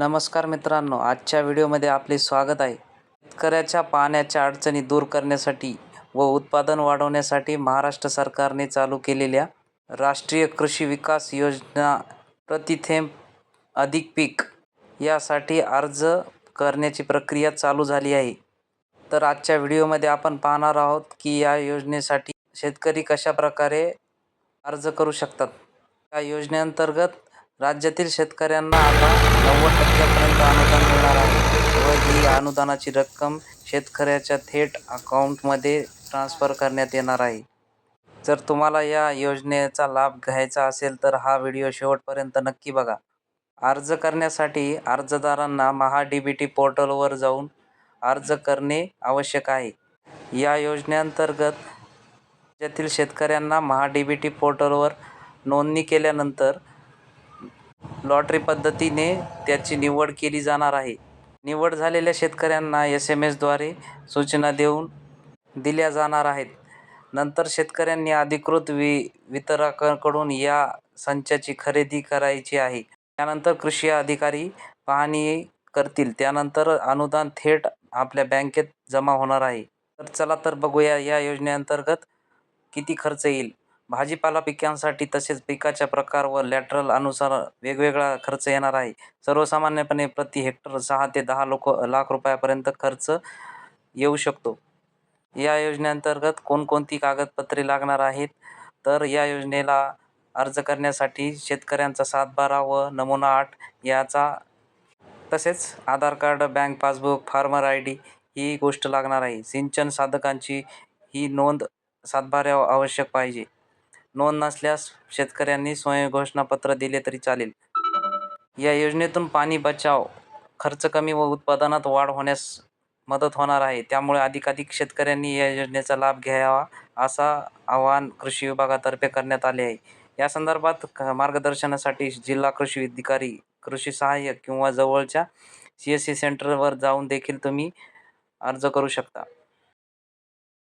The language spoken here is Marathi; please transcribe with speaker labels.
Speaker 1: नमस्कार मित्रांनो आजच्या व्हिडिओमध्ये आपले स्वागत आहे. शेतकऱ्याच्या पाण्याच्या अडचणी दूर करण्यासाठी व उत्पादन वाढवण्यासाठी महाराष्ट्र सरकारने चालू केलेल्या राष्ट्रीय कृषी विकास योजना प्रति थेंब अधिक पीक यासाठी अर्ज करण्याची प्रक्रिया चालू झाली आहे. तर आजच्या व्हिडिओमध्ये आपण पाहणार आहोत की या योजनेसाठी शेतकरी कशा प्रकारे अर्ज करू शकतात. या योजनेअंतर्गत राज्यातील शेतकऱ्यांना आता नव्वद टक्क्यापर्यंत अनुदान मिळणार आहे. व ही अनुदानाची रक्कम शेतकऱ्याच्या थेट अकाउंटमध्ये ट्रान्स्फर करण्यात येणार आहे. जर तुम्हाला या योजनेचा लाभ घ्यायचा असेल तर हा व्हिडिओ शेवटपर्यंत नक्की बघा. अर्ज करण्यासाठी अर्जदारांना महा डी बी टी पोर्टलवर जाऊन अर्ज करणे आवश्यक आहे. या योजनेअंतर्गत राज्यातील शेतकऱ्यांना महा डी बी टी पोर्टलवर नोंदणी केल्यानंतर लॉटरी पद्धतीने त्याची निवड केली जाणार आहे. निवड झालेल्या शेतकऱ्यांना एस एम एसद्वारे सूचना देऊन दिल्या जाणार आहेत. नंतर शेतकऱ्यांनी अधिकृत वि वितरकाकडून या संचाची खरेदी करायची आहे. त्यानंतर कृषी अधिकारी पाहणी करतील. त्यानंतर अनुदान थेट आपल्या बँकेत जमा होणार आहे. तर चला तर बघूया या योजनेअंतर्गत किती खर्च येईल. भाजीपाला पिकांसाठी तसेच पिकाच्या प्रकार व लॅटरल अनुसार वेगवेगळा खर्च येणार आहे. सर्वसामान्यपणे प्रति हेक्टर सहा ते दहा लोक लाख रुपयापर्यंत खर्च येऊ शकतो. या योजनेअंतर्गत कोणकोणती कागदपत्रे लागणार आहेत? तर या योजनेला अर्ज करण्यासाठी शेतकऱ्यांचा सातबारा व नमुना आठ याचा तसेच Aadhaar card bank passbook farmer I D ही गोष्ट लागणार आहे. सिंचन साधकांची ही नोंद सातबाऱ्या आवश्यक पाहिजे. नोंद नसल्यास शेतकऱ्यांनी स्वयंघोषणापत्र दिले तरी चालेल. या योजनेतून पाणी बचाव खर्च कमी व उत्पादनात वाढ होण्यास मदत होणार आहे. त्यामुळे अधिकाधिक शेतकऱ्यांनी या योजनेचा लाभ घ्यावा असा आवाहन कृषी विभागातर्फे करण्यात आले आहे. या संदर्भात मार्गदर्शनासाठी जिल्हा कृषी अधिकारी कृषी सहाय्यक किंवा जवळच्या सी एस सी सेंटरवर जाऊन देखील तुम्ही अर्ज करू शकता.